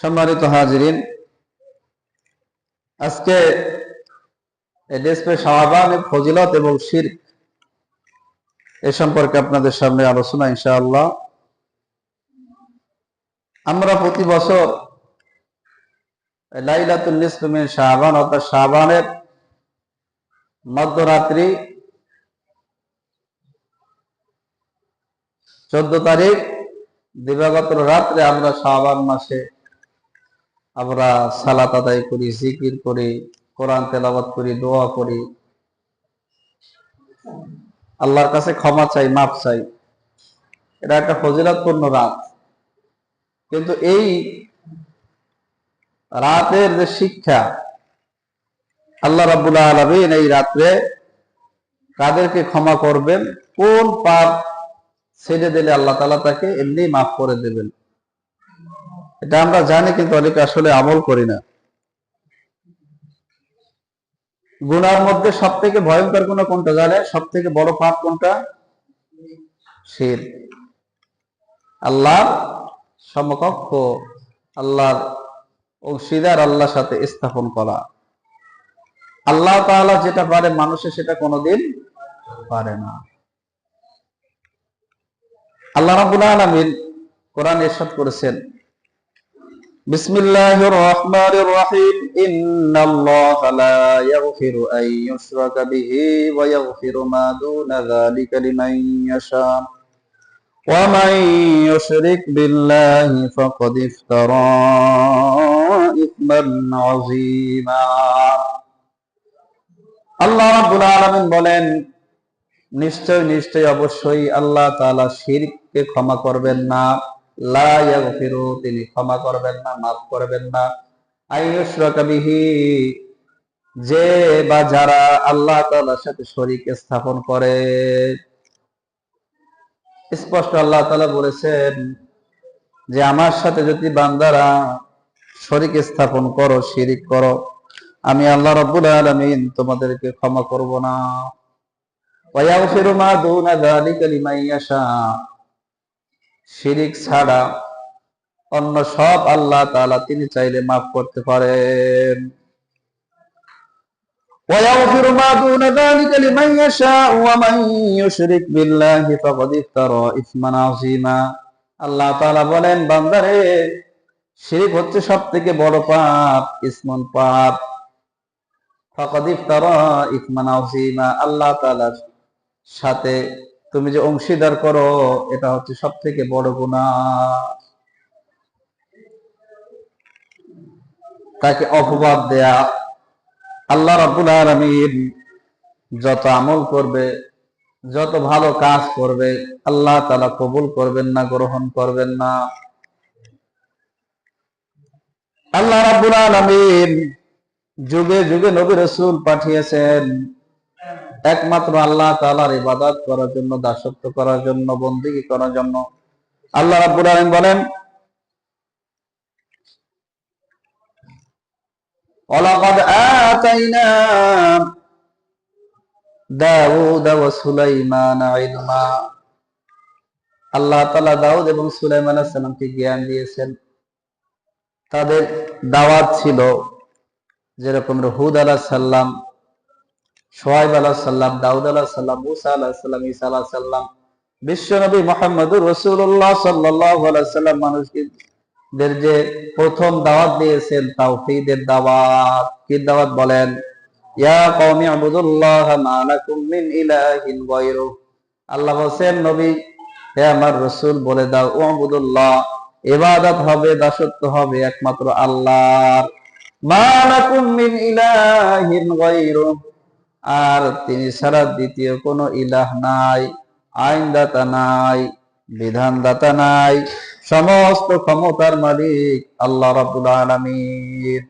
সম্মানিত হাজিরিন, আজকে শাহবানের ফজিলত এবং শির এ সম্পর্কে আপনাদের সামনে আলোচনা, ইনশাআল্লাহ। আমরা প্রতি বছর লাইলাতুল নিসমিন শাহবান অর্থাৎ শাহবানের মধ্যরাত্রি চোদ্দ তারিখ, দিবাগত রাত্রে আমরা শাহবান মাসে আমরা সালাত আদায় করি, জিকির করি, কোরআন তেলাবাত করি, দোয়া করি। আল্লাহর কাছে ক্ষমা চাই মাপ চাই। এটা একটা ফজিলাতপূর্ণ রাত। কিন্তু এই রাতের যে শিক্ষা, আল্লাহ রাবুল্লাহ আলমিন এই রাত্রে কাদেরকে ক্ষমা করবেন? কোন পাপ ছেড়ে দিলে আল্লাহ তালা তাকে এমনি মাফ করে দেবেন? এটা আমরা জানি কিন্তু অনেকে আসলে আমল করি না। গুনার মধ্যে সব থেকে ভয়ঙ্কর গুণ কোনটা জানে সব থেকে বড় পাপ কোনটা? শির। আল্লাহর সমকক্ষ, আল্লাহর অংশীদার, আল্লাহর সাথে স্থাপন করা। আল্লাহ তাআলা যেটা পারে মানুষে সেটা কোনোদিন পারে না। আল্লাহ রাব্বুল আলামিন কোরআন ইরশাদ করেছেন بسم الله الرحمن الرحيم إن الله لا يغفر أن يشرك به ويغفر ما دون ذلك لمن يشاء ومن يشرك بالله فقد افترى إثما عظيما আল্লাহ রাব্বুল আলামিন বলেন নিশ্চয় নিশ্চয় অবশ্যই আল্লাহ তাআলা শিরককে ক্ষমা করবেন না লা তিনি ক্ষমা করবেন না, মাফ করবেন না। বিহি, যে বা যারা আল্লাহ তাআলার সাথে শরীক স্থাপন করে। স্পষ্ট আল্লাহ তাআলা বলেছেন যে, আমার সাথে যদি বান্দারা শরীক স্থাপন করো, শিরিক করো, আমি আল্লাহ রাব্বুল আলামিন তোমাদেরকে ক্ষমা করব না। ওয়ায়াগফিরু মা দুনা যালিকা লিমান ইয়াশা। শিরিক ছাড়া অন্য সব আল্লাহ তাআলা তিনি চাইলে মাফ করতে পারেন ويغفر ما دون ذلك لمن يشاء ومن يشرك بالله فقد افترى اثما عظيما আল্লাহ তাআলা বলেন বান্দারে শিরিক হচ্ছে সব থেকে বড় পাপ ইসমন পাপ ফাকাদ ইফতারা ইসমান আযীমা আল্লাহ তাআলার সাথে তুমি যে অংশীদার করো, এটা হচ্ছে সব থেকে বড় গুনাহ। তাকে অপবাদ দেয়া। আল্লাহ রাব্বুল আলামিন যত আমল করবে, যত ভালো কাজ করবে, আল্লাহ তাআলা কবুল করবেন না, গ্রহণ করবেন না। আল্লাহ রাব্বুল আলামিন যুগে যুগে নবী রাসূল পাঠিয়েছেন। একমাত্র আল্লাহ তাআলার ইবাদত করার জন্য দাসত্ব করার জন্য বন্দেগী করার জন্য আল্লাহ রাব্বুল আলামিন বলেন ولقد آتينا দাউদ ওয়া সুলাইমান ইলমা আল্লাহ তাআলা দাউদ এবং সুলাইমান আলাইহিস সালামকে জ্ঞান দিয়েছেন তাদের দাওয়াত ছিল যেরকম হুদ আলাহ সাল্লাম সোহাইব আলাহ সাল্লাম দাউদ আলাহ সাল্লাম মুসা আলাহ সাল্লাম ঈসা আলাহ সাল্লাম বিশ্বনবী মোহাম্মদুর রসুল্লাহ সাল্লাহ সাল্লাম মানুষকে যে প্রথম দাওয়াত দিয়েছেন তাওহীদের দাওয়াত, কি দাওয়াত বলেন? ইয়া আবুদুল্লাহ মা লাকুম মিন ইলাহিন আল্লাহ নবী, হে আমার রাসূল, বলে দাও আবুদুল্লাহ, ইবাদত হবে, দাসত্ব হবে একমাত্র আল্লাহর। মা লাকুম মিন ইলাহিন আর তিনি ছাড়া দ্বিতীয় কোনো ইলাহ নাই, আইনদাতা নাই, বিধানদাতা নাই। সমস্ত ক্ষমতার মালিক আল্লাহ রাব্বুল আলামিন।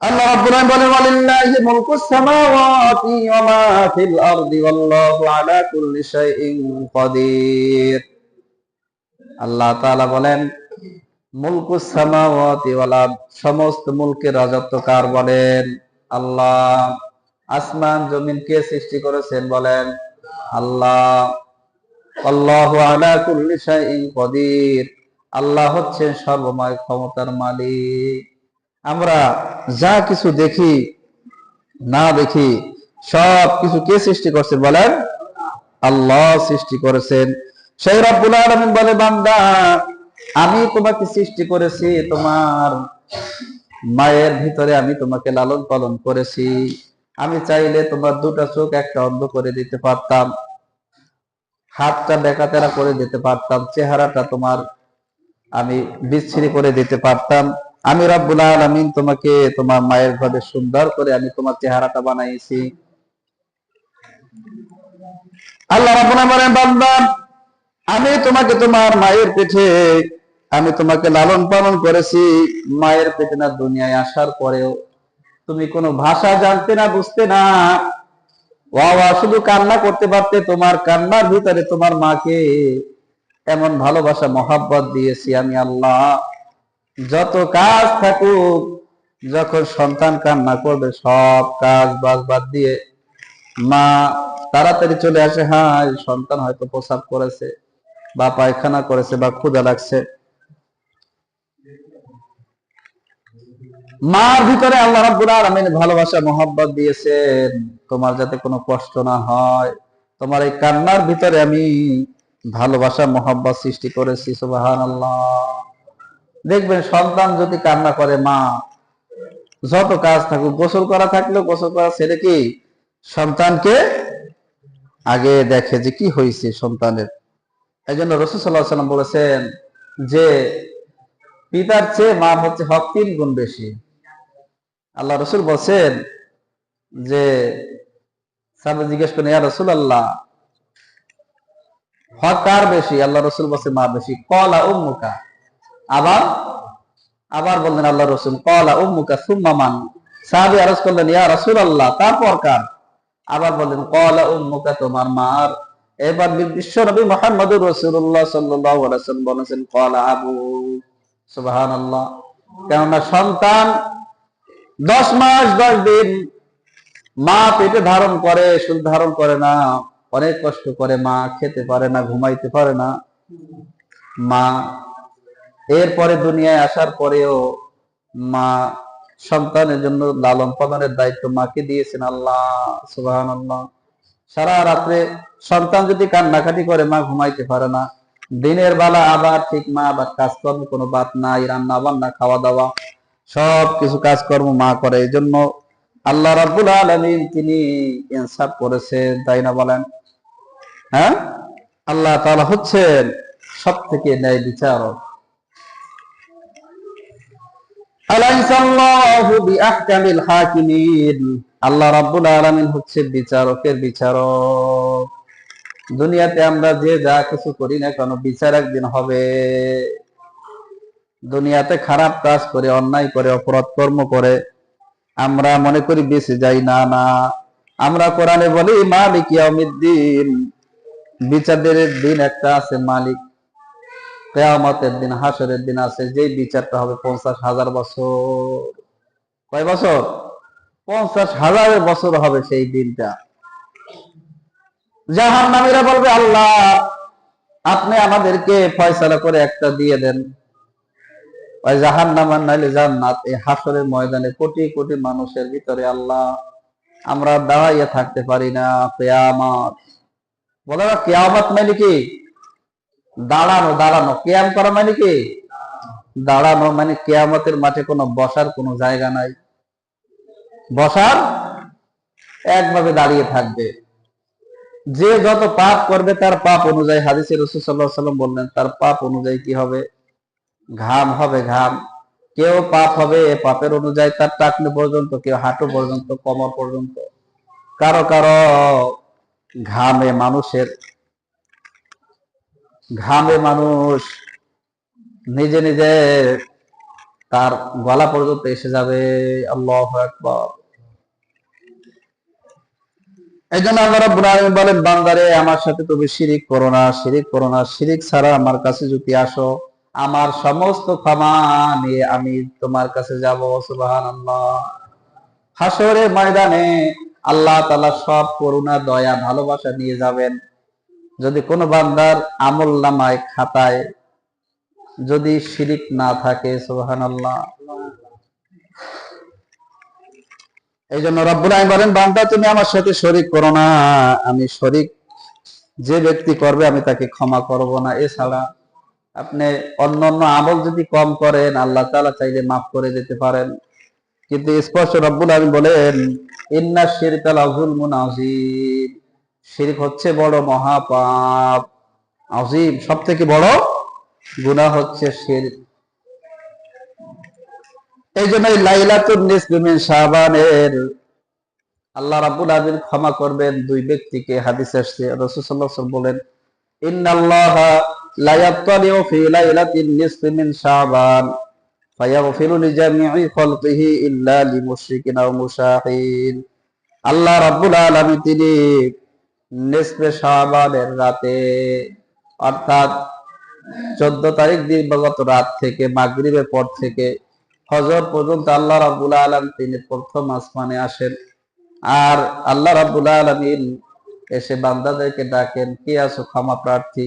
আল্লাহ রাব্বুল আলামিন বলেন, ওয়ালিল্লাহি মুলকুস সামাওয়াতি ওয়া মা ফিল আরদি ওয়াল্লাহু আলা কুল্লি শাইইন কাদির। আল্লাহ তাআলা বলেন মুলকুস সামাওয়াতি ওয়াল সমস্ত মুলকের রাজত্ব কার বলেন আল্লাহ। আসমান জমিন কে সৃষ্টি করেছেন বলেন? আল্লাহ। আল্লাহ আলা কুল্লি শাইইন কদির। আল্লাহ হচ্ছেন সর্বময় ক্ষমতার মালিক। আমরা যা কিছু দেখি, না দেখি, সব কিছু কে সৃষ্টি করছে বলেন? আল্লাহ সৃষ্টি করেছেন। সেই রব্বুল আলামিন বলে, বান্দা, আমি তোমাকে সৃষ্টি করেছি, তোমার মায়ের ভিতরে আমি তোমাকে লালন পালন করেছি। আমি চাইলে তোমার দুটা চোখ একটা অন্ধ করে দিতে পারতাম, হাতটা বেকাতেরা করে দিতে পারতাম, চেহারাটা তোমার আমি বিচ্ছিরি করে দিতে পারতাম। আমি রব্বুল আলামিন তোমাকে তোমার মায়ের ঘরে সুন্দর করে আমি তোমার চেহারাটা বানাইছি। আল্লাহ আমি তোমাকে তোমার মায়ের পেটে, আমি তোমাকে লালন পালন করেছি। মায়ের পেটে না দুনিয়ায় আসার পরেও তুমি কোনো ভাষা জানতে না, বুঝতে না বাবা শুধু কান্না করতে পারতে তোমার কান্নার ভিতরে তোমার মাকে এমন ভালোবাসা, মহাব্বত দিয়েছি আমি আল্লাহ। যত কাজ থাকুক, যখন সন্তান কান্না করবে, সব কাজ বাজ বাদ দিয়ে মা তাড়াতাড়ি চলে আসে হ্যাঁ সন্তান হয়তো প্রসাব করেছে, বা পায়খানা করেছে, বা ক্ষুদা লাগছে। মার ভিতরে আল্লাহ রাব্বুল আলামিন ভালোবাসা, মোহাব্বত দিয়েছেন। তোমার যাতে কোনো কষ্ট না হয়। তোমার এই কান্নার ভিতরে আমি ভালোবাসা, মোহাব্বত সৃষ্টি করেছি, সুবহানাল্লাহ। দেখবেন সন্তান যদি কান্না করে, মা, যত কাজ থাকুক, গোসল করা থাকলেও গোসল করা ছেড়ে কি সন্তানকে আগে দেখে যে কি হয়েছে সন্তানের? এই জন্য রসুল সাল্লাহ সাল্লাম বলেছেন যে, পিতার চেয়ে মা হচ্ছে হক তিন গুণ বেশি। আল্লাহ রসুল বলছেন যে সাহেব জিজ্ঞেস করেন, ইয়া রসুল আল্লাহ হক কার বেশি? আল্লাহ রসুল বলছে মা বেশি। কলা উম্মুকা। আবার আবার বললেন আল্লাহ রসুল, কলা উম্মুকা সুম্মামান সাহাবি আরজ করলেন, ইয়া রসুল আল্লাহ তারপর কার? আবার বললেন, কলা উম্মুকা তোমার মার। এবার বিশ্ব নবী মোহাম্মদুর রসুল্লাহ সাল্লাহ আলাইসাল্লাম বলেছেন, কলা আবু। আল্লাহ কেননা সন্তান দশ মাস, দশ দিন। মা পেটে ধারণ করে শুধু ধারণ করে না। অনেক কষ্ট করে মা খেতে পারে না, ঘুমাইতে পারে না। মা, এরপরে দুনিয়ায় আসার পরেও মা সন্তানের জন্য লালন পালনের দায়িত্ব মাকে দিয়েছেন আল্লাহ সুবাহান আল্লাহ সারা রাত্রে সন্তান যদি কান্নাকাটি করে, মা ঘুমাইতে পারে না। দিনের বেলা আবার ঠিক মা আবার কাজকর্ম কোনো বাদ নাই রান্না বান্না খাওয়া দাওয়া। সব কিছু কাজকর্ম মা করে এই জন্য আল্লাহ রাব্বুল আলামিন তিনি ইনসাফ করেছেন, তাই না বলেন? হ্যাঁ? আল্লাহ তাআলা হচ্ছেন সব থেকে ন্যায় হাকিমিন। আল্লাহ রাব্বুল আলামিন হচ্ছে বিচারকের বিচারক। দুনিয়াতে আমরা যে যা কিছু করি না কেন, বিচার একদিন হবে। দুনিয়াতে খারাপ কাজ করে, অন্যায় করে অপরাধ কর্ম করে, আমরা মনে করি বেঁচে যাই। না না। আমরা কোরআনে বলি, মালিক ইয়াউমিদ্দিন। বিচারের দিন একটা আছে, মালিক। কেয়ামতের দিন, হাসরের দিন আছে যে বিচারটা হবে পঞ্চাশ হাজার বছর। কয় বছর? পঞ্চাশ হাজার বছর হবে সেই দিনটা। জাহান নামীরা বলবে, আল্লাহ, আপনি আমাদেরকে ফয়সালা করে একটা দিয়ে দেন। জাহান নামান নাইলে জান্নাত। এই হাসরের ময়দানে কোটি কোটি মানুষের ভিতরে আল্লাহ, আমরা দাঁড়াইয়া থাকতে পারি না, কেয়ামত। বলে না, কেয়ামত মানে কি? দাঁড়ানো দাঁড়ানো। কেয়াম করা মানে কি? দাঁড়ানো মানে কেয়ামতের মাঠে কোনো বসার কোনো জায়গা নাই। বসার একভাবে দাঁড়িয়ে থাকবে। যে যত পাপ করবে, তার পাপ অনুযায়ী, হাদিসে রসুল সাল্লাহ সাল্লাম বললেন, তার পাপ অনুযায়ী কি হবে? ঘাম হবে ঘাম। কেউ পাপ হবে পাপের অনুযায়ী তার টাকলে পর্যন্ত, কেউ হাঁটু পর্যন্ত, কমর পর্যন্ত। কারও কারও ঘামে মানুষের, ঘামে মানুষ নিজে নিজে তার গলা পর্যন্ত এসে যাবে। আল্লাহ একবার এই জন্য রাব্বুল আলামিন বলেন, বান্দারে, আমার সাথে তুমি শিরিক করো না, শিরিক করো না। শিরিক ছাড়া আমার কাছে যদি আসো আমার সমস্ত ক্ষমা নিয়ে আমি তোমার কাছে যাব, সুবহানাল্লাহ। হাসরের ময়দানে আল্লাহ তাআলা সব করুণা, দয়া, ভালোবাসা নিয়ে যাবেন। যদি কোনো বান্দার আমল নামায়, খাতায় যদি শিরিক না থাকে সুবাহান আল্লাহ এই জন্য রব্বুল আলামিন বলেন, বান্দা, তুমি আমার সাথে শরিক করো না। আমি শরিক যে ব্যক্তি করবে, আমি তাকে ক্ষমা করব না। এছাড়া আপনি অন্য অন্য আমল যদি কম করেন, আল্লাহ তাআলা চাইলে মাফ করে দিতে পারেন। কিন্তু স্পষ্ট রব্বুল আলামিন বলেন, ইন্না শিরকা লাযুলমুন আযীম। শিরক হচ্ছে বড় মহাপাপ। আযীম সব থেকে বড় গুনাহ হচ্ছে শিরক। এই জন্য এই লাইলাতুন নিসফি মিন শাবানের আল্লাহ রাব্বুল আলামিন ক্ষমা করবেন দুই ব্যক্তিকে। হাদিস আসছে ওয়াসাল্লাম বলেন, ইন্নাল্লাহা ইয়াত্তালিউ ফি লাইলাতিন নিসফি মিন শাবান, ফায়াগফিরু লিজামিই খালকিহি ইল্লা লিমুশরিকিন আও মুশাহিন। আল্লাহ রাব্বুল আলামিন তিনি শাবানের রাতে, অর্থাৎ চোদ্দ তারিখ দিবাগত রাত থেকে মাগরিবের পর থেকে ফজর পর্যন্ত আল্লাহ রাব্বুল আলম তিনি প্রথম আসমানে আসেন। আর আল্লাহ রাব্বুল আলমিন এসে বান্দাদেরকে ডাকেন, কি আছো ক্ষমা প্রার্থী?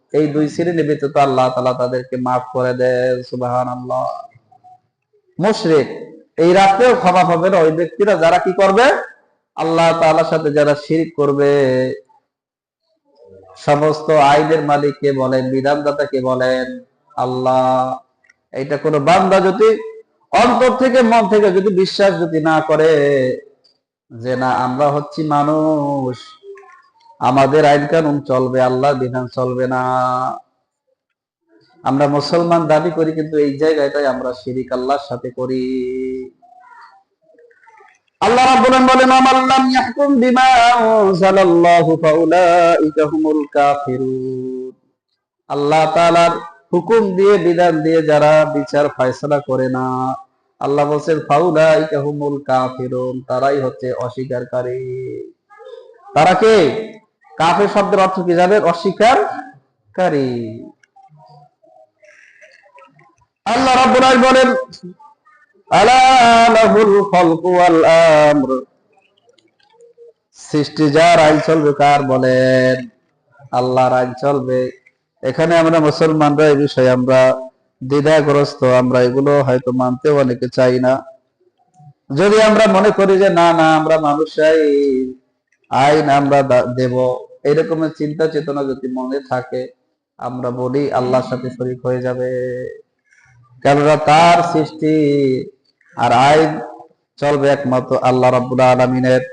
এই দুই শ্রেণি ব্যতীত আল্লাহ তাআলা তাদেরকে মাফ করে দেন, সুবহানাল্লাহ। মুশরিক, এই রাতেও ক্ষমা পাবে না ওই ব্যক্তিরা। যারা কি করবে? আল্লাহ তাআলার সাথে যারা শিরক করবে, সমস্ত আইনের মালিককে বলেন বিধানদাতাকে বলেন, আল্লাহ এটা কোন বান্দা যদি অন্তর থেকে, মন থেকে যদি বিশ্বাস যদি না করে যে না, আমরা হচ্ছি মানুষ আমাদের আইন কানুন চলবে আল্লাহ বিধান চলবে না। আমরা মুসলমান দাবি করি, কিন্তু এই জায়গাটাই আমরা শিরিক আল্লাহর সাথে করি। আল্লাহ রাব্বুল বলেন আমান লাম ইয়াহকুম বিমা আনজালাল্লাহু ফাউলাইকা হুমুল কাফিরুন। আল্লাহ তাআলার হুকুম দিয়ে, বিধান দিয়ে যারা বিচার ফয়সালা করে না, আল্লাহ বলছেন, ফাউলাইকা হুমুল কাফিরুন, তারাই হচ্ছে অস্বীকারী। তারা কে? কাফের শব্দের অর্থ কি জানেন অস্বীকারী। আল্লাহ রাব্বুল আলামিন বলেন, আলা লাহুল খালকু ওয়াল আমর। সৃষ্টি যার আইন চলবে কার বলেন? আল্লাহর আইন চলবে। এখানে আমরা মুসলমানরা এই বিষয়ে আমরা দ্বিধাগ্রস্ত, আমরা এগুলো হয়তো মানতেও অনেকে চাই না। যদি আমরা মনে করি যে, না না, আমরা মানুষরাই আইন আমরা দেব। এরকমের চিন্তা চেতনা যদি মনে থাকে, আমরা বলি আল্লাহর সাথে শরিক হয়ে যাবে। কেননা তার সৃষ্টি আর আইন চলবে একমাত্র আল্লাহ রাবুল আলামিনের।